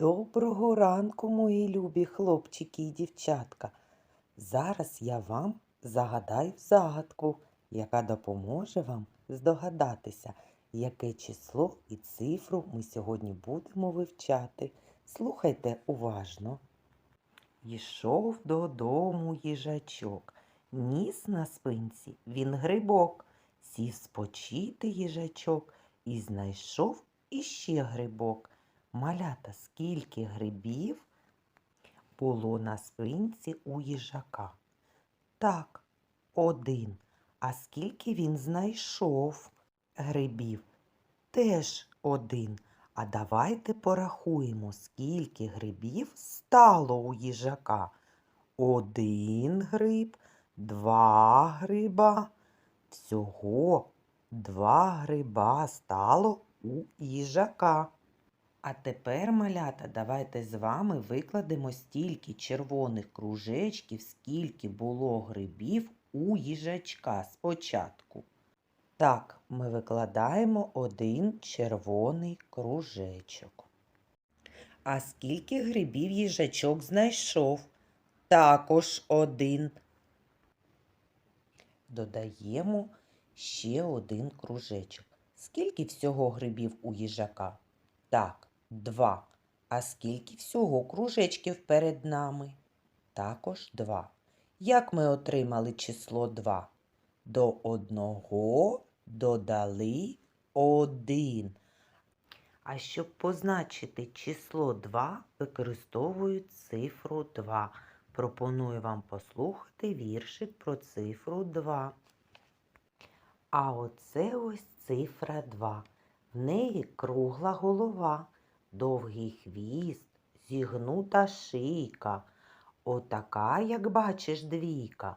Доброго ранку, мої любі хлопчики і дівчатка. Зараз я вам загадаю загадку, яка допоможе вам здогадатися, яке число і цифру ми сьогодні будемо вивчати. Слухайте уважно. Йшов додому їжачок, ніс на спинці він грибок, сів спочити їжачок і знайшов іще грибок. Малята, скільки грибів було на спинці у їжака? Так, один. А скільки він знайшов грибів? Теж один. А давайте порахуємо, скільки грибів стало у їжака. Один гриб, два гриба. Всього два гриба стало у їжака. А тепер, малята, давайте з вами викладемо стільки червоних кружечків, скільки було грибів у їжачка спочатку. Так, ми викладаємо один червоний кружечок. А скільки грибів їжачок знайшов? Також один. Додаємо ще один кружечок. Скільки всього грибів у їжака? Так, два. А скільки всього кружечків перед нами? Також два. Як ми отримали число 2? До одного додали один. А щоб позначити число 2, використовують цифру 2. Пропоную вам послухати віршик про цифру 2. А оце ось цифра 2. В неї кругла голова, довгий хвіст, зігнута шийка. Отака, як бачиш, двійка.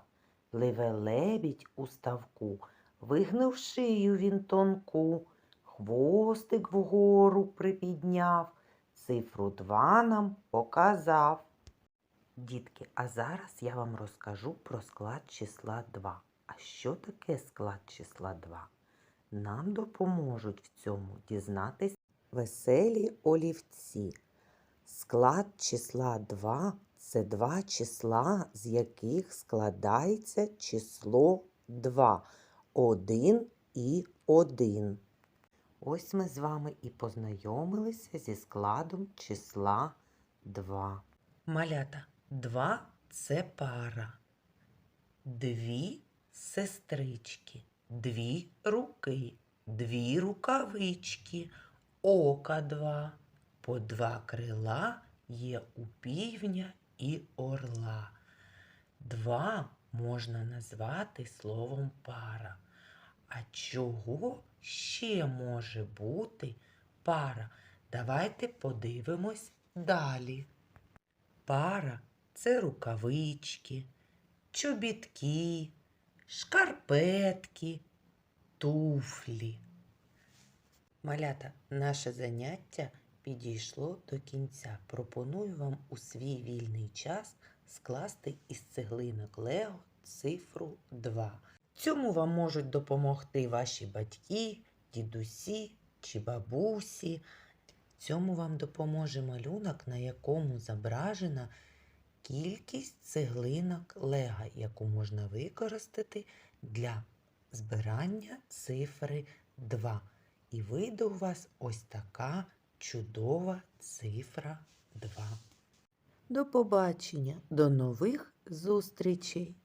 Пливе лебідь у ставку, вигнув шию він тонку, хвостик вгору припідняв, цифру два нам показав. Дітки, а зараз я вам розкажу про склад числа 2. А що таке склад числа 2? Нам допоможуть в цьому дізнатись веселі олівці. Склад числа 2 це два числа, з яких складається число 2. 1 і 1. Ось ми з вами і познайомилися зі складом числа 2. Малята 2 це пара. Дві сестрички, дві руки, дві рукавички, ока два, по два крила є у півня і орла. Два можна назвати словом пара. А чого ще може бути пара? Давайте подивимось далі. Пара це рукавички, чобітки, шкарпетки, туфлі. Малята, наше заняття підійшло до кінця. Пропоную вам у свій вільний час скласти із цеглинок Лего цифру 2. Цьому вам можуть допомогти ваші батьки, дідусі чи бабусі. Цьому вам допоможе малюнок, на якому зображена кількість цеглинок лега, яку можна використати для збирання цифри 2. І вийде у вас ось така чудова цифра 2. До побачення, до нових зустрічей!